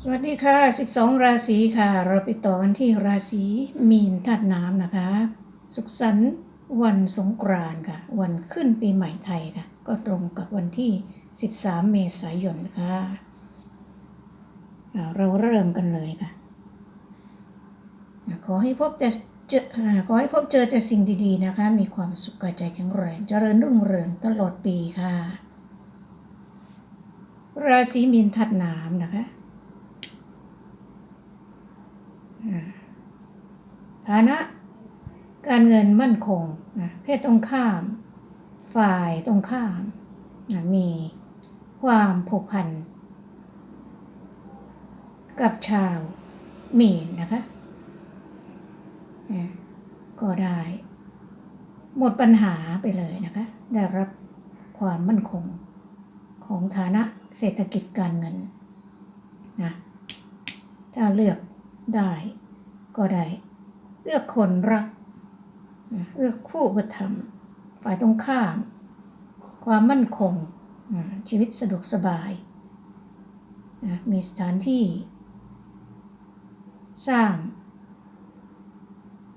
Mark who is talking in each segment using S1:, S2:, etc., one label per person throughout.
S1: สวัสดีค่ะ 12 ราศีค่ะ เราไปต่อกันที่ราศีมีนธาตุน้ำนะคะ สุขสันต์วันสงกรานต์ค่ะ วันขึ้นปีใหม่ไทยค่ะ ก็ตรงกับวันที่ 13 เมษายนค่ะเราเริ่มกันเลยค่ะ ขอให้พบแต่เจอขอให้พบเจอแต่สิ่งดีๆนะคะ มีความสุขกายใจแข็งแรง เจริญรุ่งเรืองตลอดปีค่ะ ราศีมีนธาตุน้ำนะคะ ฐานะการเงินมั่นคงนะเพศตรงข้าม ฝ่ายตรงข้ามนะมีความผูกพัน กับชาวมีนนะคะนะก็ได้ หมดปัญหาไปเลยนะคะ ได้รับความมั่นคงของฐานะเศรษฐกิจการเงินนะถ้าเลือกได้ก็ได้ เลือกคนรัก เลือกคู่ประธรรมฝ่ายตรงข้าม ความมั่นคง ชีวิตสะดวกสบาย มีสถานที่ สร้าง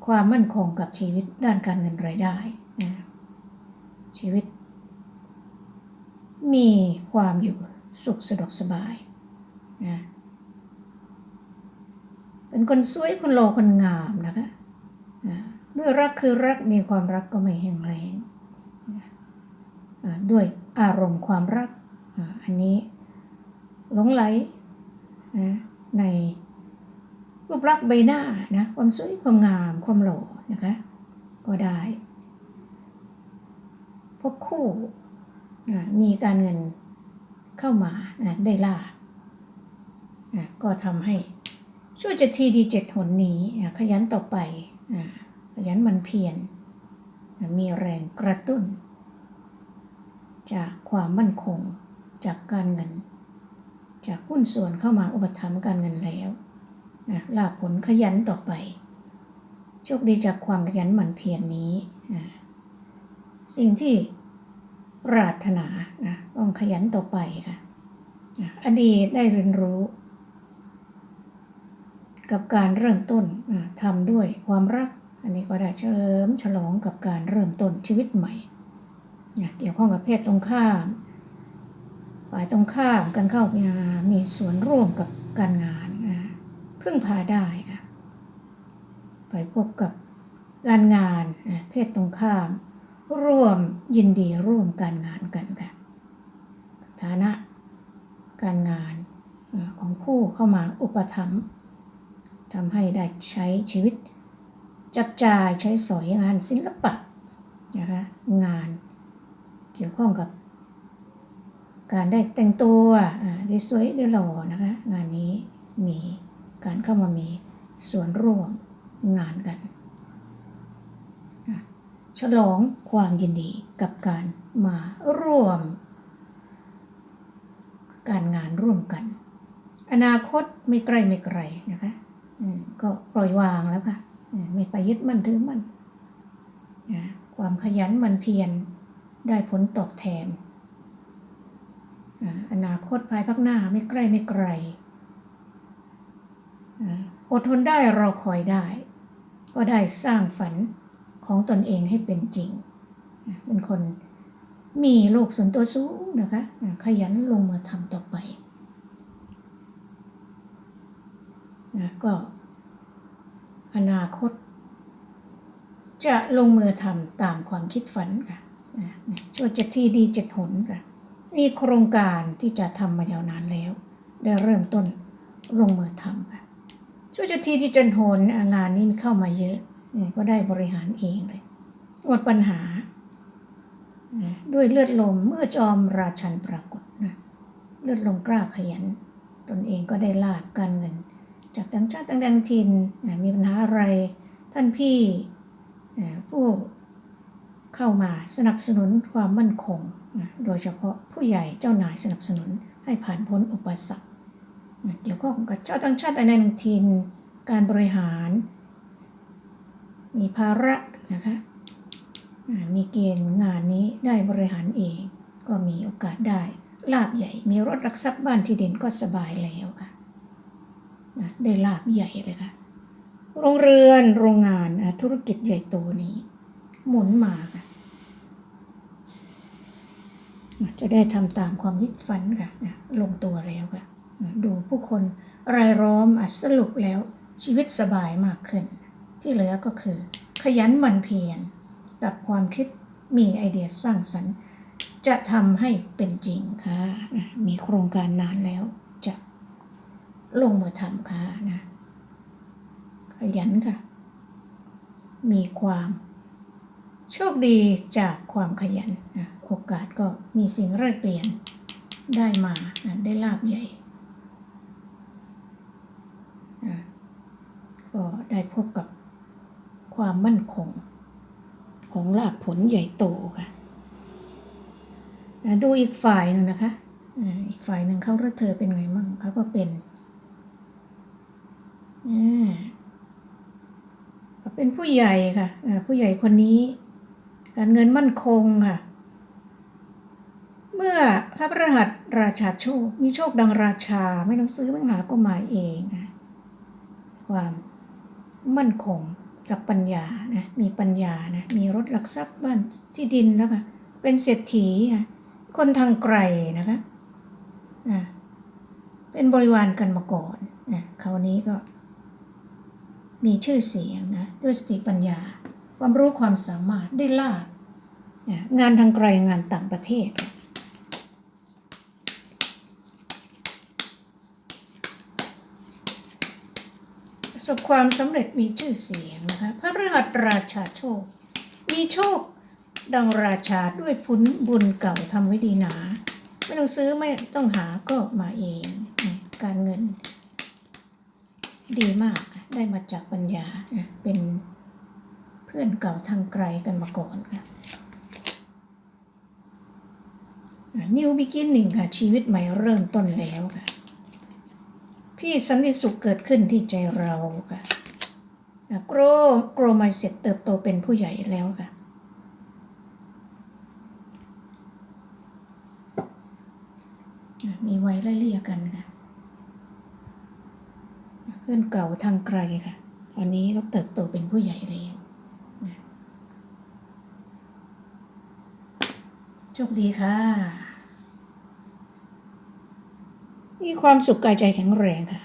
S1: ความมั่นคงกับชีวิตด้านการเงินรายได้ ชีวิต มีความอยู่สุขสะดวกสบายนะ เป็นคนสวยคนโลคนงามนะคะด้วยรักคือรักมีความรักก็ไม่แห้งแล้งด้วยอารมณ์ความรักอันนี้หลงไหลนะในรูปลักษณ์ใบหน้านะความสวยความงามความหล่อนะคะก็ได้พบคู่มีการเงินเข้ามาได้ล่าก็ทำให้ ช่วยจะทีดีเจ็ดหนนี้ขยันต่อไปอขยันมันเพียรมีแรงกระตุ้น จากความมั่นคงจากการเงิน จากหุ้นส่วนเข้ามาอุปถัมภ์การเงินแล้วลาผลขยันต่อไป โชคดีจากความขยันหมั่นเพียรนนี้ สิ่งที่ปรารถนาต้องขยันต่อไปค่ะอดีตได้เรียนรู้ กับการเริ่มต้นอ่าทำด้วยความรัก อันนี้ก็ได้เฉลิมฉลองกับการเริ่มต้นชีวิตใหม่เกี่ยวข้องกับเพศตรงข้ามฝ่ายตรงข้ามกันเข้ามามีส่วนร่วมกับการงานพึ่งพาได้ค่ะไปพบกับการงานเพศตรงข้าม ร่วมยินดีร่วมการงานกันค่ะฐานะการงานของคู่เข้ามาอุปถัมภ์ ทำให้ได้ใช้ชีวิต จับจ่ายใช้สอยงานศิลปะนะคะงานเกี่ยวข้องกับ การได้แต่งตัวอ่าได้สวยได้หล่อนะคะงานนี้มีการเข้ามามีส่วนร่วมงานกัน ฉลองความยินดีกับการมาร่วม การงานร่วมกัน อนาคตไม่ใกล้ไม่ไกลนะคะ ก็ปล่อยวางแล้วค่ะไม่ไปยึดมั่นถือมั่นความขยันมันเพียรได้ผลตอบแทน อนาคตภายภาคหน้าไม่ใกล้ไม่ไกลอดทนได้รอคอยได้ ก็ได้สร้างฝันของตนเองให้เป็นจริง เป็นคนมีโลกส่วนตัวสูงนะคะ ขยันลงมือทำต่อไป นะ ก็ อนาคต จะลงมือทำตามความคิดฝันค่ะช่วยเจ็ดที่ดีเจ็ดหนค่ะ มีโครงการที่จะทำมายาวนานแล้ว ได้เริ่มต้นลงมือทำค่ะ ช่วยเจ็ดที่ดีเจ็ดหนงานนี้มีเข้ามาเยอะ ก็ได้บริหารเองเลยหมดปัญหา ด้วยเลือดลมเมื่อจอมราชันปรากฏนะเลือดลมกล้าขยัน ตนเองก็ได้ลาบการเงิน จากจังชาติต่างๆถิ่นมีปัญหาอะไร ท่านพี่ผู้เข้ามาสนับสนุนความมั่นคง โดยเฉพาะผู้ใหญ่เจ้านายสนับสนุนให้ผ่านพ้นอุปสรรคเกี่ยวข้องกับเจ้าต่างชาติต่างๆถิ่นการบริหาร มีภาระนะคะมีเกณฑ์งานนี้ได้บริหารเอง ก็มีโอกาสได้ลาบใหญ่ มีรถรักทรัพย์บ้านที่ดินก็สบายแล้วค่ะ นะได้ลาบใหญ่เลยค่ะ โรงเรือนโรงงานอะธุรกิจใหญ่โตนี้ หมุนมาค่ะ จะได้ทำตามความคิดฝันค่ะอะลงตัวแล้วค่ะอะดูผู้คนรายล้อมอสรุปแล้วชีวิตสบายมากขึ้น ที่เหลือก็คือ ขยันหมั่นเพียรกับความคิดมีไอเดียสร้างสรรค์ จะทำให้เป็นจริงค่ะ มีโครงการนานแล้ว ลงมือทำค่ะนะขยันค่ะ มีความโชคดีจากความขยันนะโอกาสก็มีสิ่งแรกเปลี่ยนได้มานะได้ลาบใหญ่นะก็ได้พบกับความมั่นคง ของลาบผลใหญ่โตค่ะนะดูอีกฝ่ายหนึ่งนะคะอีกฝ่ายหนึ่งเขาระเธอเป็นไงมั่งเขาก็เป็น เป็นผู้ใหญ่ค่ะผู้ใหญ่คนนี้ การเงินมั่นคงค่ะ เมื่อพระพระหัตราชาโชค มีโชคดังราชาไม่ต้องซื้อไม่ต้องหาก็มาเองค่ะความมั่นคงกับปัญญานะมีปัญญานะมีรถหลักทรัพย์บ้านที่ดินแล้วค่ะเป็นเศรษฐีค่ะคนทางไกลนะคะเป็นบริวารกันมาก่อนนะคราวนี้ก็ มีชื่อเสียงนะด้วยสติปัญญา ความรู้ความสามารถได้ลาบงานทางไกลงานต่างประเทศ ประสบความสำเร็จมีชื่อเสียงนะคะพระรหัสราชาโชค มีโชคดังราชาด้วยพุนบุญเก่าทำไว้ดีหนา ไม่ต้องซื้อไม่ต้องหาก็มาเอง การเงิน ดีมากได้มาจากปัญญาเป็นเพื่อนเก่าทางไกลกันมาก่อนค่ะ New Beginning ค่ะ ชีวิตใหม่เริ่มต้นแล้วค่ะ พี่สันติสุขเกิดขึ้นที่ใจเราค่ะโกรโกรมาเสร็จเติบโตเป็นผู้ใหญ่แล้วค่ะมีไวัยไล่เลี่ยกันค่ะ เพื่อนเก่าทางไกลค่ะ ตอนนี้เราเติบโตเป็นผู้ใหญ่แล้วนะโชคดีค่ะ มีความสุขกายใจแข็งแรงค่ะ